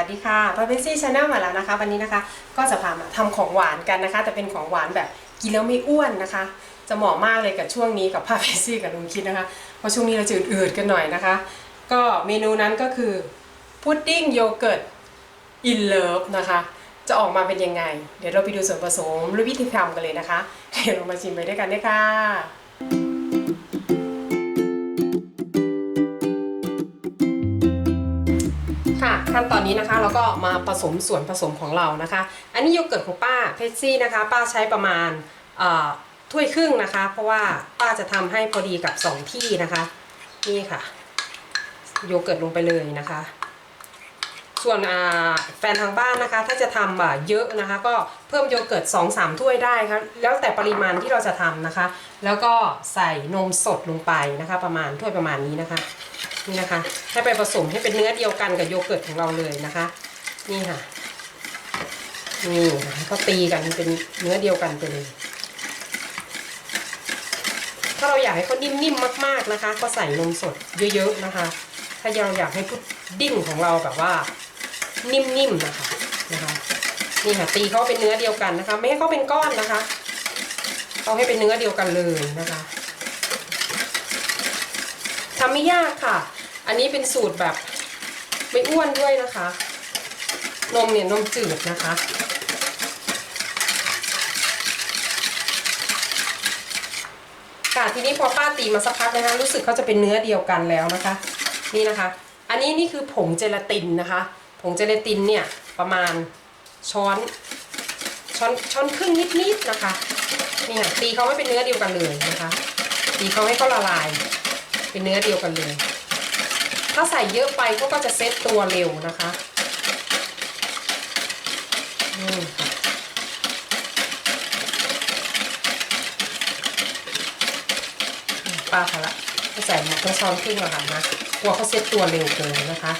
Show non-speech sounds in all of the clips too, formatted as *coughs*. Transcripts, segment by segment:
สวัสดีค่ะพาเบซี่ชาแนลมาแล้วนะคะ วันนี้นะคะก็จะพามาทำของหวานกันนะคะ แต่เป็นของหวานแบบกินแล้วไม่อ้วนนะคะ จะเหมาะมากเลยกับช่วงนี้กับพาเบซี่กับลุงคิดนะคะเพราะช่วงนี้เราจะอืดๆกันหน่อยนะคะ ก็เมนูนั้นก็คือพุดดิ้งโยเกิร์ตอินเลิฟนะคะ จะออกมาเป็นยังไง เดี๋ยวเราไปดูส่วนผสมหรือวิธีทำกันเลยนะคะ เดี๋ยวเรามาชิมไปด้วยกันเลยค่ะ ขั้นตอนนี้นะคะเราก็มาผสมส่วนผสมของเรานะคะ อันนี้โยเกิร์ตของป้าเพชซี่นะคะ ป้าใช้ประมาณถ้วยครึ่งนะคะ เพราะว่าป้าจะทำให้พอดีกับ 2 ที่นะคะ นี่ค่ะ โยเกิร์ตลงไปเลยนะคะ ส่วนแฟนทางบ้านนะคะ ถ้าจะทำอะเยอะนะคะ ก็เพิ่มโยเกิร์ต2-3ถ้วยได้ครับแล้วแต่ปริมาณที่เราจะทำนะคะ แล้วก็ใส่นมสดลงไปนะคะ ประมาณถ้วยประมาณนี้นะคะนี่นะคะ ให้ไปผสมให้เป็นเนื้อเดียวกันกับโยเกิร์ตของเราเลยนะคะ นี่ค่ะนี่ค่ะก็ตีกันเป็นเนื้อเดียวกันไปเลยถ้าเราอยากให้เขานิ่มๆมาก ๆนะคะ ก็ใส่นมสดเยอะๆนะคะ ถ้าเราอยากให้พุดดิ้งของเราแบบว่า นิ่มๆนะคะนะคะนี่ค่ะตีเขาเป็นเนื้อเดียวกันนะคะ ไม่ให้เขาเป็นก้อนนะคะเอาให้เป็นเนื้อเดียวกันเลยนะคะทำไม่ยากค่ะ อันนี้เป็นสูตรแบบไม่อ้วนด้วยนะคะ นมเนี่ยนมจืดนะคะค่ะทีนี้พอป้าตีมาสักพักนะคะรู้สึกเขาจะเป็นเนื้อเดียวกันแล้วนะคะ นี่นะคะ อันนี้นี่คือผงเจลาตินนะคะ ผงเจลาตินเนี่ยประมาณช้อนช้อนช้อนครึ่งนิดๆนะคะนี่ค่ะตีเขาให้เป็นเนื้อเดียวกันเลยนะคะ ตีเขาให้เขาละลาย เป็นเนื้อเดียวกันเลย ถ้าใส่เยอะไปเขาก็จะเซตตัวเร็วนะคะนี่ค่ะป้าเขาละใส่หมดทั้งช้อนครึ่งแล้วค่ะนะกลัวเขาเซตตัวเร็วเกินนะคะ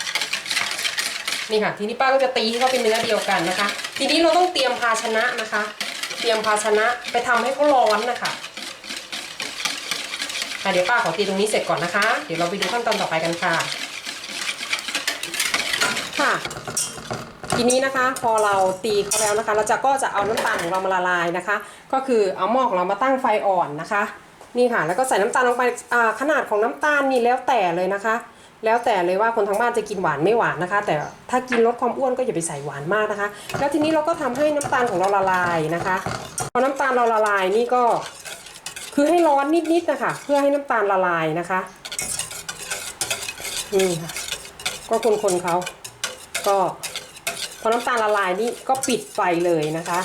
นี่ค่ะ ทีนี้ป้าก็จะตีให้เขาเป็นเนื้อเดียวกันนะคะ ทีนี้เราต้องเตรียมภาชนะนะคะ เตรียมภาชนะไปทำให้เขาร้อนนะคะค่ะเดี๋ยวป้าขอตีตรงนี้เสร็จก่อนนะคะ เดี๋ยวเราไปดูขั้นตอนต่อไปกันค่ะ ค่ะ ทีนี้นะคะ พอเราตีเขาแล้วนะคะ เราจะก็จะเอาน้ำตาลของเรามาละลายนะคะ ก็คือเอาหม้อของเรามาตั้งไฟอ่อนนะคะ นี่ค่ะ แล้วก็ใส่น้ำตาลลงไปขนาดของน้ำตาลนี่แล้วแต่เลยนะคะ แล้วแต่เลยว่าคนทางบ้านจะกินหวานไม่หวานนะคะ แต่ถ้ากินลดความอ้วนก็อย่าไปใส่หวานมากนะคะ แล้วทีนี้เราก็ทำให้น้ำตาลของเราละลายนะคะพอน้ำตาลเราละลายนี่ก็คือให้ร้อนนิดๆนะคะ เพื่อให้น้ำตาลละลายนะคะนี่ค่ะก็คนๆเขาก็พอน้ำตาลละลายนี่ก็ปิดไฟเลยนะคะ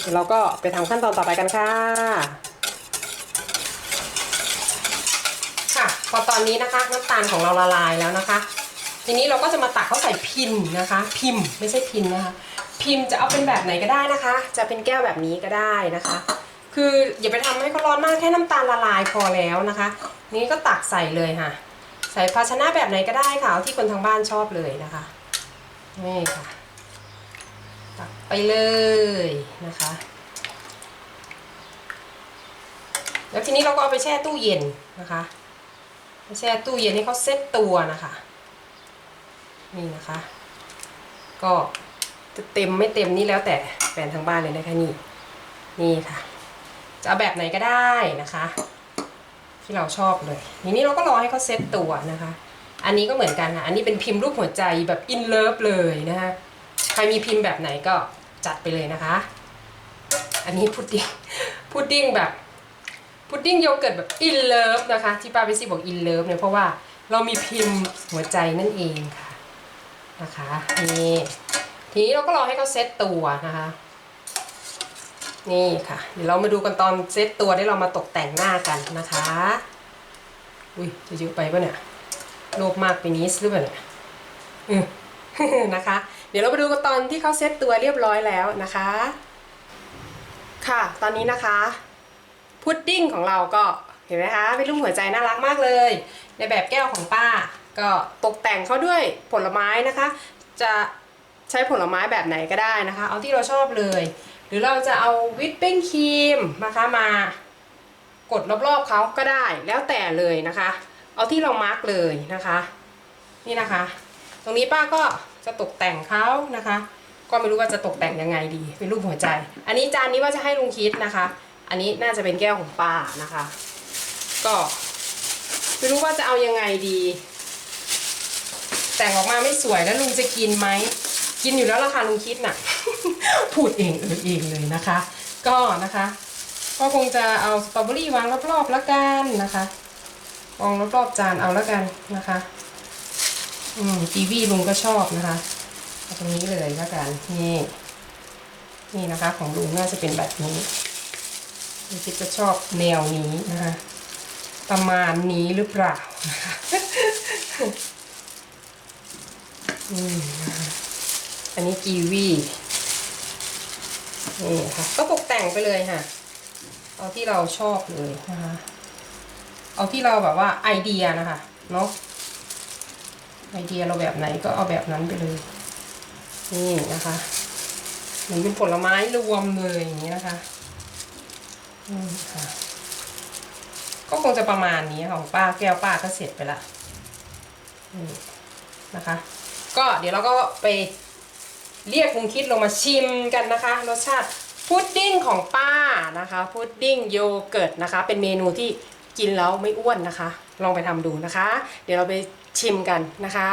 เดี๋ยวเราก็ไปทำขั้นตอนต่อไปกันค่ะ ค่ะ พอตอนนี้นะคะน้ำตาลของเราละลายแล้วนะคะ ทีนี้เราก็จะมาตักเข้าใส่พิมพ์นะคะ พิมพ์ไม่ใช่พิมพ์นะคะ พิมพ์จะเอาเป็นแบบไหนก็ได้นะคะ จะเป็นแก้วแบบนี้ก็ได้นะคะ คืออย่าไปทำให้เขาร้อนมากแค่น้ำตาลละลายพอแล้วนะคะ นี้ก็ตักใส่เลยค่ะ ใส่ภาชนะแบบไหนก็ได้ค่ะเอาที่คนทางบ้านชอบเลยนะคะนี่ค่ะตักไปเลยนะคะแล้วทีนี้เราก็เอาไปแช่ตู้เย็นนะคะ แช่ตู้เย็นให้เขาเซ็ตตัวนะคะ นี่นะคะ ก็จะเต็มไม่เต็มนี่แล้วแต่แฟนทางบ้านเลยนะคะนี่ นี่ค่ะ จะเอาแบบไหนก็ได้นะคะ ที่เราชอบเลยทีนี้เราก็รอให้เขาเซ็ตตัวนะคะ อันนี้ก็เหมือนกันค่ะ อันนี้เป็นพิมพ์รูปหัวใจแบบอินเลิฟเลยนะคะใครมีพิมพ์แบบไหนก็จัดไปเลยนะคะ อันนี้พุดดิ้งพุดดิ้งแบบ พุดดิ้งโยเกิร์ตแบบอินเลิฟนะคะ ที่ป้าเบซี่บอกอินเลิฟเนี่ยเพราะว่าเรามีพิมพ์หัวใจนั่นเองค่ะนะคะนี่ทีนี้เราก็รอให้เขาเซตตัวนะคะ นี่ค่ะ เดี๋ยวเรามาดูกันตอนเซตตัวได้เรามาตกแต่งหน้ากันนะคะอุ้ยจะเยอะไปปะเนี่ยโลภมากไปนิดหรือเปล่าเนี่ยนะคะ เดี๋ยวเราไปดูกันตอนที่เขาเซตตัวเรียบร้อยแล้วนะคะ ค่ะ ตอนนี้นะคะ พุดดิ้งของเราก็เห็นไหมคะเป็นรูปหัวใจน่ารักมากเลย ในแบบแก้วของป้า ก็ตกแต่งเขาด้วยผลไม้นะคะ จะใช้ผลไม้แบบไหนก็ได้นะคะ เอาที่เราชอบเลย หรือเราจะเอาวิปปิ้งครีมนะคะมากดรอบๆเขาก็ได้แล้วแต่เลยนะคะ เอาที่เรามาร์กเลยนะคะ นี่นะคะ ตรงนี้ป้าก็จะตกแต่งเขานะคะ ก็ไม่รู้ว่าจะตกแต่งยังไงดี เป็นรูปหัวใจ อันนี้จานนี้ว่าจะให้ลุงคิดนะคะ อันนี้น่าจะเป็นแก้วของป้านะคะ ก็ไม่รู้ว่าจะเอายังไงดี แต่งออกมาไม่สวยแล้วลุงจะกินไหม กินอยู่แล้วล่ะค่ะลุงคิดน่ะ พูดเองเออเองเลยนะคะ ก็นะคะ ก็คงจะเอาสตรอเบอรี่วางรอบๆแล้วกันนะคะวางรอบๆจานเอาแล้วกันนะคะ อืมกีวีลุงก็ชอบนะคะเอาตรงนี้เลยแล้วกันนี่นี่นะคะ ของลุงน่าจะเป็นแบบนี้ ลุงคิดจะชอบแนวนี้นะคะ ประมาณนี้หรือเปล่านะคะนี่นะคะอันนี้กีวีนี่ค่ะก็ตกแต่งไปเลยค่ะ เอาที่เราชอบเลยนะคะ เอาที่เราแบบว่าไอเดียนะคะเนาะไอเดียเราแบบไหนก็เอาแบบนั้นไปเลย นี่นะคะเหมือนเป็นผลไม้รวมเลยอย่างนี้นะคะ นี่ค่ะ ก็คงจะประมาณนี้ค่ะของป้าแก้วป้าก็เสร็จไปละนี่นะคะ ก็เดี๋ยวเราก็ไปเรียกลุงคิดลงมาชิมกันนะคะรสชาติพุดดิ้งของป้านะคะพุดดิ้งโยเกิร์ตนะคะ เป็นเมนูที่กินแล้วไม่อ้วนนะคะ ลองไปทำดูนะคะ เดี๋ยวเราไปชิมกันนะคะ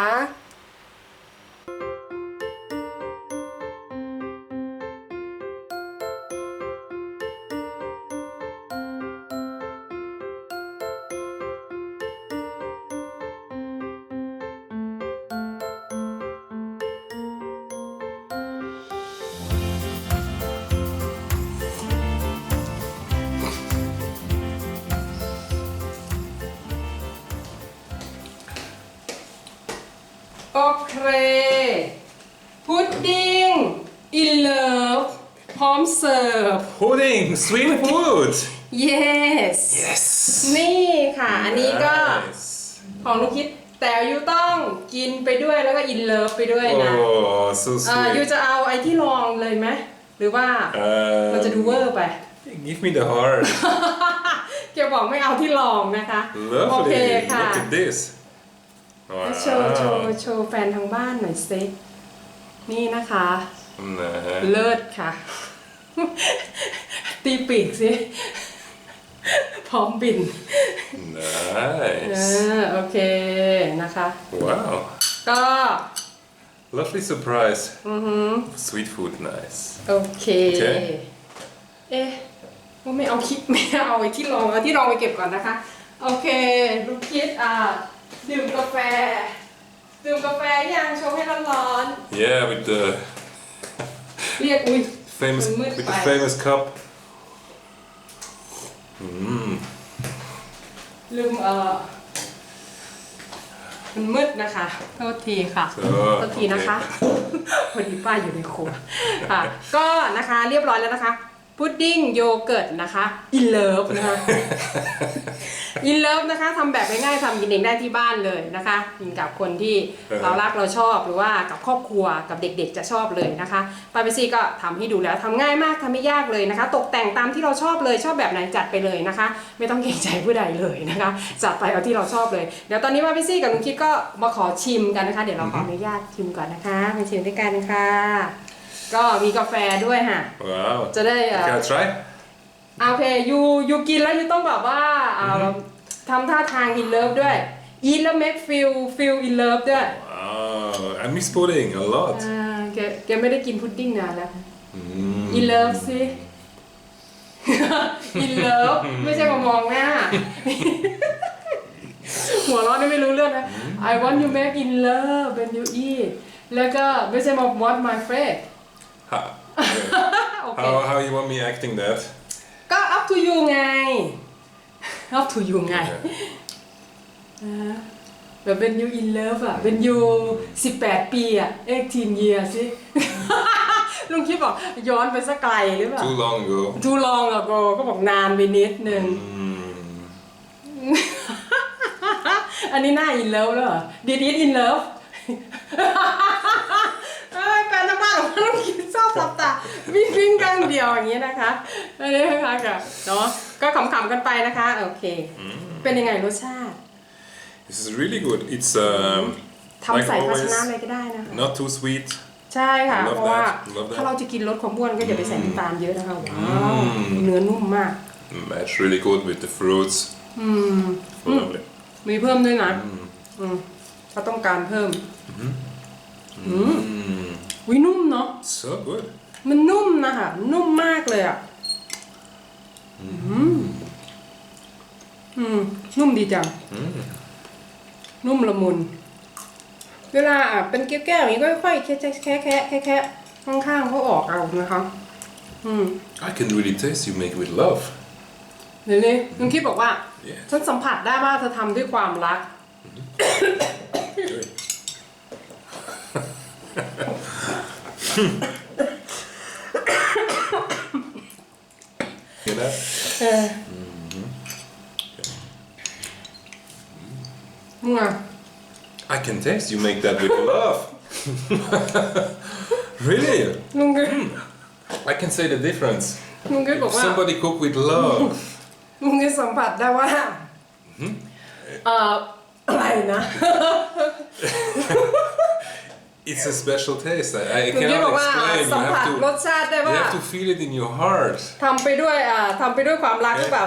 โอเคพุดดิ้งอินเลิฟพร้อมเสิร์ฟ Pudding, sweet food. yes Yes. นี่ค่ะ อันนี้ก็ Nice. ของลูกคิดแต่ยูต้องกินไปด้วยแล้วก็อินเลิฟไปด้วยนะ Oh, so อ่ายู sweet. จะเอาไอ้ที่รองเลยไหมหรือว่า เราจะดูเวอ Um, ร์ไป give me the heart. เกียวบอกไม่เอาที่รองนะคะ โอเค Lovely. ค่ะ Look at this. โชว์โชว์ Wow. โชว์แฟนทางบ้านหน่อยเซนี่นะคะ Nice. เลิศค่ะ ตีปีกสิ พร้อมบิน เอ Nice. อ โอเคนะคะ Wow. ก็ Lovely surprise. Mm-hmm. Sweet food, nice. โอเค โอเค เอ๊ะว่าไม่เอาคิดไม่เอาไอ้ที่รองเอาที่รองไปเก็บก่อนนะคะ โอเค ลูกคิดอ่า ดื่มกาแฟ ดื่มกาแฟยังชงให้ร้อน Yeah, with the ๆ เรียกอุ้ย famous Een with the moedpijn. famous cup. Mm. ลืมเอ่อมันมืดนะคะ โทษทีค่ะ So, โทษทีนะคะ okay. พอดีป้าอยู่ในครัวค่ะ ก็นะคะเรียบร้อยแล้วนะคะ พุดดิ้งโยเกิร์ตนะคะอินเลิฟนะคะอินเลิฟนะคะทำแบบง่ายๆทำกินเองได้ที่บ้านเลยนะคะกินกับคนที่เออเรารักเราชอบหรือว่ากับครอบครัวกับเด็กๆจะชอบเลยนะคะปาเปซี่ก็ทำให้ดูแล้วทำง่ายมากทำไม่ยากเลยนะคะ ตกแต่งตามที่เราชอบเลยชอบแบบไหนจัดไปเลยนะคะ ไม่ต้องเกรงใจผู้ใดเลยนะคะจัดไปเอาที่เราชอบเลยเดี๋ยวตอนนี้ปาเปซี่กับลุงคิดก็มาขอชิมกันนะคะ เดี๋ยวเราขออนุญาตชิมก่อนนะคะไปชิมด้วยกันค่ะ ก็มีกาแฟด้วยค่ะ Wow. จะได้เอ่อ Can I try? อะโอเคยูยูกินแล้วยูต้องแบบว่าอ่าทำท่าทางอินเลิฟด้วย eat แล้ว make feel feel in love ด้วย Wow. I miss pudding a lot. อ่าแกแกไม่ได้กินพุดดิ้งนานแล้ว Mm. in love สิ in love ไม่ใช่มามองหน้า หัวเราะนี่ไม่รู้เรื่องนะ I want you make in love when you eat แล้วก็ไม่ใช่มา what my friend How, โอเค how, how you want me acting that? ก็ up to you ไง up to you ไง Yeah. แบบเป็น you in love อะเป็น you 18 ปีอะ18 year สิ ลุงคิดบอกย้อนไปสักไกลหรือเปล่า Too long ago. ทูลองอะโกก็บอกนานไปนิดนึง Mm. อันนี้หน้า in love แล้วเหรอ did it in love เอ้ยแฟ นทางบ้านของลุงคิดชอบสับตาวิ่งวิ่งกังเดียวอย่างนี้นะคะอันนี้นะคะกับเนาะก็ขำๆกันไปนะคะโอเค เป็นยังไงรสชาติ This is really good. It's um, ทำ Like ใส่ภาช always นะอะไรก็ได้นะคะ Not too sweet. ใช่ค่ะ I love เพราะว่า that. Love that. ถ้าเราจะกินรสความอ้วนก็อย่าไปใส่น้ำตาลเยอะนะคะว้าวเนื้อนุ่มมาก Match really good with the fruits. Mm. Lovely. มีเพิ่มด้วยนะอืมถ้าต้องการเพิ่ม อืม วินุ่มเนาะ So good. มันนุ่มนะคะนุ่มมากเลยอะอืมอืม นุ่มดีจัง นุ่มละมุน เวลาอะเป็นแก้วๆอย่างนี้ก็ค่อยๆแค่แค่แค่แค่แค่ข้างๆเขาออกเอานะคะ อืม I can really taste you make with love. เดี๋ยวนี้ลุงคิดบอกว่า Yeah. ฉันสัมผัสได้ว่าเธอทำด้วยความรัก Hear that? เออนี่ไง I can taste you make that with love. *laughs* really? ลุงคิด I can say the difference. ลุงคิดบอก If ว่า somebody cook with love, *laughs* ลุงคิดสัมผัสได้ว่าเอ่ออะไรนะ *coughs* *clears throat* *clears throat* *laughs* it's a special taste. I, I ลุงคิดบอ cannot กว่า explain. สัม You ผัส have ร to, สชาติได้ you ว่า have to feel it in your heart. ทำไปด้วยอ่าทำไปด้วยความรักหรือเปล่า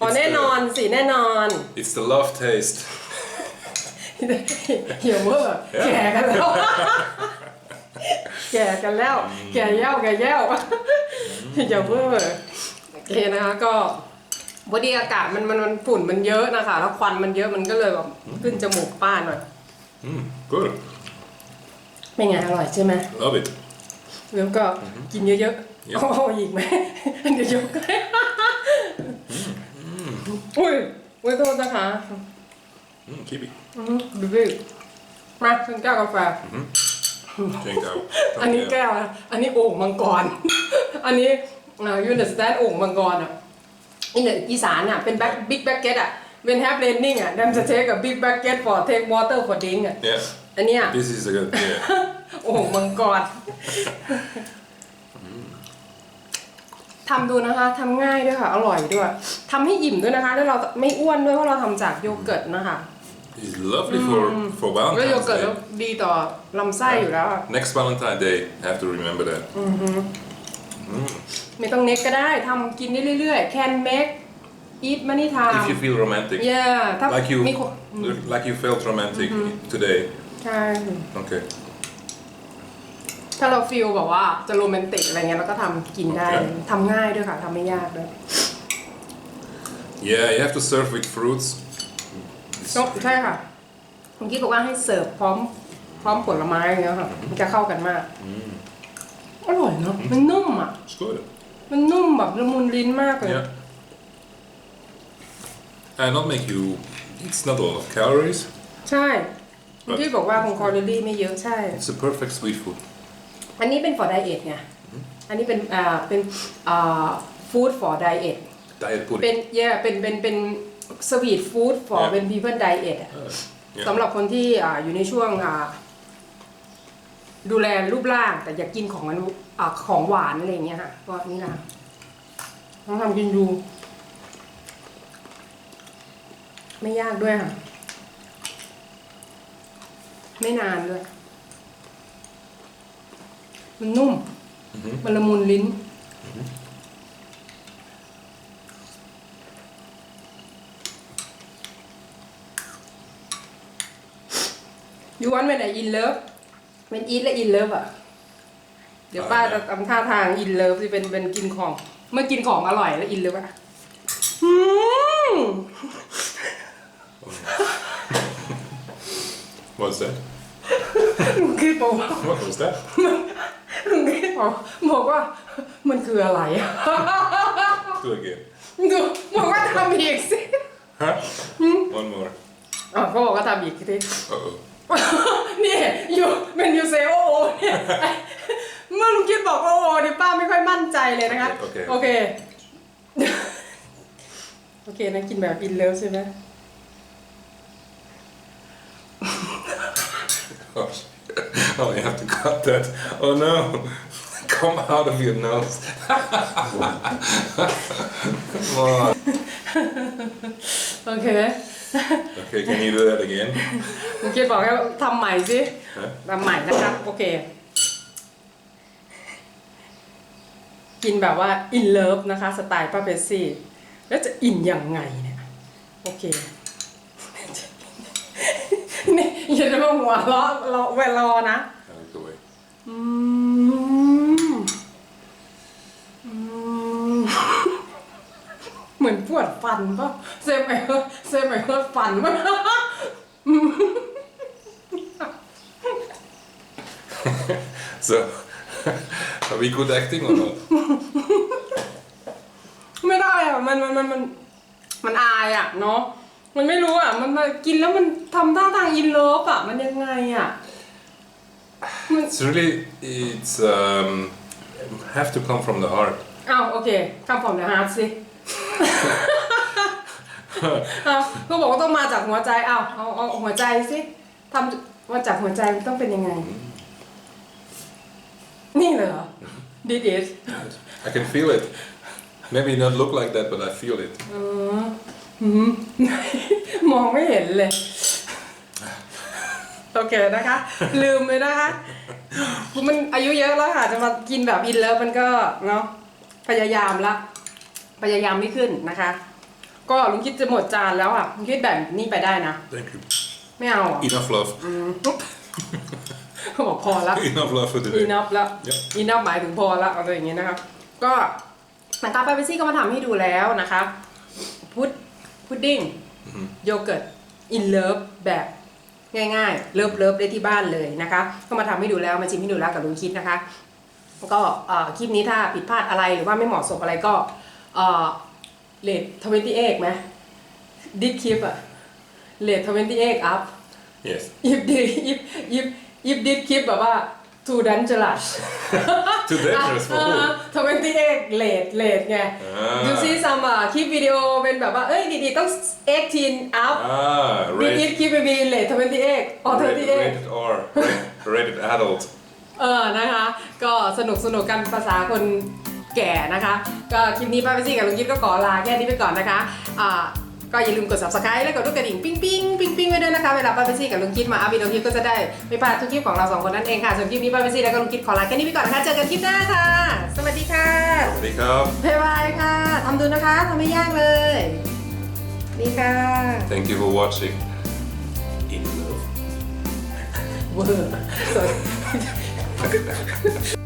อ๋อ It's แน่นอนสิแน่นอน It's the love taste. เหี่ยวเวอร์แก่กันแล้ว แก่กันแล้ว แก่เย้าแก่เย้าเหี่ยวเวอร์โอเคนะคะก็พอดีอากาศมันมันมันฝุ่นมันเยอะนะคะ แล้วควันมันเยอะมันก็เลยแบบขึ้นจมูกป้าหน่อย Mm, good. เป็นไงอร่อยใช่ไหม Love it. แล้วก็กินเยอะๆเยอะเอาเอาอีกไหม เดี๋ยวยกให้อุ้ยอุ้ยโทษนะคะ Mm, keep it. บิบี้มาฉันแก้วกาแฟ Drink out. อันนี้ Okay. แก้วนะอันนี้โอ่งมังกร อันนี้ยูนิสแตนโอ่งมังกรอะอินเดอีสานอะ เป็นแบ็คบิ๊กแบ็กเก็ตอะเป็นแฮปเลนนิ่งอะดัมจะเทคกับบิ๊กแบ็กเก็ต for take water for drink อะ Yeah. อันเนี้ย This is a good. Yeah. โอ่งมังกรทำดูนะคะทำง่ายด้วยค่ะ อร่อยด้วยทำให้อิ่มด้วยนะคะแล้วเราไม่อ้วนด้วยเพราะเราทำจากโยเกิร์ตนะคะ It's lovely for for แล้วโย Valentine's เกิร์ตแล้ว Day. ดีต่อลำไส้อยู่แล้วอะ Next Valentine Day, have to remember that. ไม่ต้องเน็กก็ได้ทำกินได้เรื่อยๆ can make eat many If time you feel romantic, yeah ถ้า like you มีคน like you felt romantic today. ใช่ Okay. ถ้าเราฟีลแบบว่าจะโรแมนติกอะไรเงี้ยเราก็ทำกินได้โอเค ทำง่ายด้วยค่ะทำไม่ยากด้วย Yeah, you have to serve with fruits. นกใช่ค่ะเมื่อกี้บอกว่าให้เสิร์ฟพร้อมพร้อมผลไม้อย่างเงี้ยค่ะ มันจะเข้ากันมากอร่อยเนาะมันนุ่มอะ It's good. มันนุ่มแบบละมุนลิ้นมากเลย Yeah. And not make you. It's not a lot of calories. ใช่ เมื่อกี้บอกว่าคงแคลอรี่ไม่เยอะใช่ It's a perfect sweet food. อันนี้เป็น for diet ไง อันนี้เป็นอ่าเป็นอ่า food for diet Diet เป็ pudding. นเย่เป็นเป็นเป็นสวีทฟู้ด for เนี่ยเป็น people diet อะ Uh, yeah. สำหรับคนที่อ่าอยู่ในช่วงอ่าดูแลรูปร่าง แต่อยากกินของมันอ่าของหวานอะไรอย่างเงี้ยค่ะก็นี่นะลองทำกินดู ไม่ยากด้วยค่ะ ไม่นานด้วย มันนุ่ม มันละมุนลิ้นยูวันเป็นไออินเลิฟเป็นอีทและอินเลิฟอะ เดี๋ยวป้าจะทำท่าทางอินเลิฟที่เป็นเป็นกินของ เมื่อกินของอร่อยแล้วอินเลิฟอะ What's that? ลุงคิดบอกว่า What was that? ลุงคิดบอกบอกว่ามันคืออะไรอะ Do again. ดูบอกว่าทำอีกสิ Huh? One more. อะเขาบอกว่าทำอีกสิ Uh oh. นี่อยู่เป็นยูเซโอโอเนี่ยเมื่อลุงคิดบอกโอโอเนี่ยป้าไม่ค่อยมั่นใจเลยนะคะโอเค โอเคโอเคนะกินแบบอินเลิฟใช่ไหม Gosh. Oh, you have to cut that. Oh no. Come out of your nose. Come on. โอเค Okay, can you do that again? ลุงคิดบอกให้ทำใหม่สิฮะทำใหม่นะครับ โอเค กินแบบว่า in love นะคะ สไตล์ป้าเบสซี่ แล้วจะอินยังไงเนี่ย โอเคนี่ อย่าจะมาหัวเราะเราแวรอนะ I like the way. อืมอืมเหมือนปวดฟันป่ะเซมไอเฮิร์เซมไอเฮิร์ฟันป่ะ So, are we good acting or not? ไม่ได้อะมันมันมันมันมันอายอะเนาะ มันไม่รู้อะ มันมันกินแล้วมันทำท่าทางอินเลิฟอะ มันยังไงอะ It's really, it's um, have to come from the heart. อ้าวโอเคคำผมเดี๋ยวฮาร์ดสิ เอาเขาบอกว่าต้องมาจากหัวใจเอาเอาเอาหัวใจสิทำมาจากหัวใจมันต้องเป็นยังไง นี่เลยเหรอ did it I can feel it. Maybe not look like that, but I feel it. อ๋ อหืม มองไม่เห็นเลย โอเคนะคะ ลืมเลยนะคะ มันอายุเยอะแล้วค่ะ จะมากินแบบอินเลิฟมันก็เนาะพยายามละพยายามไม่ขึ้นนะคะ ก็ลุงคิดจะหมดจานแล้วอะลุงคิดแบ่งนี่ไปได้นะ Thank you. ไม่เอาเหรอ Enough love. เขาบอกพอละ Enough love for อี today. นับแล้ว Yep. อีนับหมายถึงพอละเอาตัวอย่างนี้นะครับ ก็นะคะปาเปซี่ก็มาทำให้ดูแล้วนะคะ พุด พุดดิ้งโยเกิร์ตอินเลิฟแบบง่ายๆ เลิฟเลิฟได้ที่บ้านเลยนะคะ ก็มาทำให้ดูแล้วมาชิมให้ดูแล้วกับลุงคิดนะคะ ก็เอ่อคลิปนี้ถ้าผิดพลาดอะไรหรือว่าไม่เหมาะสมอะไรก็เอ่อเลททเวนตี้เอกไหมดิคลิปอะเลททเวนตี้เอกอัพ Yes. if did if if if did คลิปแบบว่า too dangerous Too dangerous for who? ทเวนตี้เอกเลทเลทไง Ah. you see some อะคลิปวิดีโอเป็นแบบว่า เอ้ยดีๆต้อง 18 up Ah, ดี rated, ดคลิปไปบีเลททเวนตี้เอกอ๋อทเวนตี้ rated, เอก rated R. Rated adult. เออนะคะ ก็สนุกสนุกกันภาษาคนแก่นะคะ ก็คลิปนี้ป้าไปซี่กับลุงกิ๊ดก็ขอลาแค่นี้ไปก่อนนะคะอ่า ก็อย่าลืมกด subscribe และกดลูกกระดิ่งปิ้งปิ้งปิ้งปิ้งไว้ด้วยนะคะ เวลาป้าไปซี่กับลุงกิ๊ดมาอัพวิดีโอคลิปก็จะได้ไม่พลาดทุกคลิปของเราสองคนนั่นเองค่ะส่วนคลิปนี้ป้าไปซี่แล้วก็ลุงกิ๊ดขอลาแค่นี้ไปก่อนนะคะเจอกันคลิปหน้าค่ะ สวัสดีค่ะ Wake up. บ๊ายบายค่ะทำดูนะคะทำไม่ยากเลยดีค่ะ Thank you for watching. In love. เวอร์